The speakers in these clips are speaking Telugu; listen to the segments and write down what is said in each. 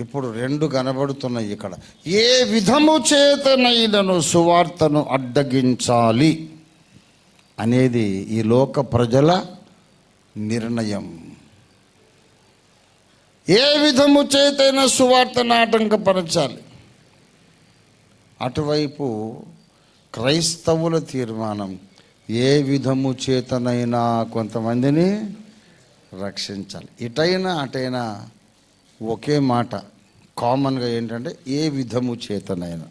ఇప్పుడు రెండు కనబడుతున్నాయి ఇక్కడ. ఏ విధము చేతనైనను సువార్తను అడ్డగించాలి అనేది ఈ లోక ప్రజల నిర్ణయం. ఏ విధము చేతైనా సువార్తను ఆటంకపరచాలి? అటువైపు క్రైస్తవుల తీర్మానం ఏ విధము చేతనైనా కొంతమందిని రక్షించాలి. ఇటైనా అటైనా ఒకే మాట. కామన్గా ఏంటంటే ఏ విధము చేతనైనా.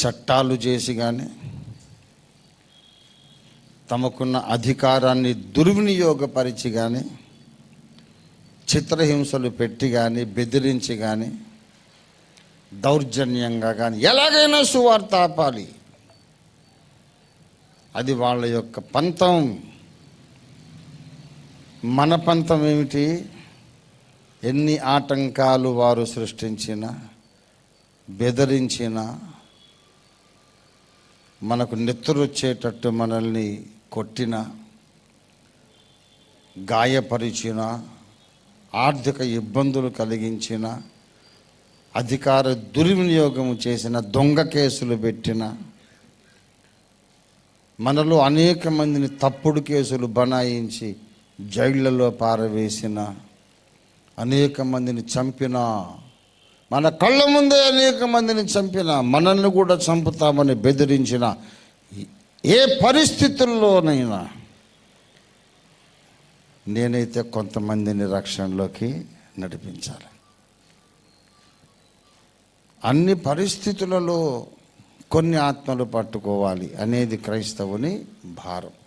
చట్టాలు చేసి కానీ తమకున్న అధికారాన్ని దుర్వినియోగపరిచి కానీ చిత్రహింసలు పెట్టి కానీ బెదిరించి కానీ దౌర్జన్యంగా కానీ ఎలాగైనా సువార్త ఆపాలి అది వాళ్ళ యొక్క పంతం. మన పంతం ఏమిటి ఎన్ని ఆటంకాలు వారు సృష్టించినా బెదిరించినా మనకు నెత్తురొచ్చేటట్టు మనల్ని కొట్టిన గాయపరిచిన ఆర్థిక ఇబ్బందులు కలిగించిన అధికార దుర్వినియోగం చేసిన దొంగ కేసులు పెట్టిన మనలో అనేక మందిని తప్పుడు కేసులు బనాయించి జైళ్ళలో పారవేసిన అనేక మందిని చంపిన మన కళ్ళ ముందే అనేక మందిని చంపిన మనల్ని కూడా చంపుతామని బెదిరించిన ఏ పరిస్థితుల్లోనైనా నేనైతే కొంతమందిని రక్షణలోకి నడిపించాలి. అన్ని పరిస్థితులలో కొన్ని ఆత్మలు పట్టుకోవాలి అనేది క్రైస్తవుని భారం.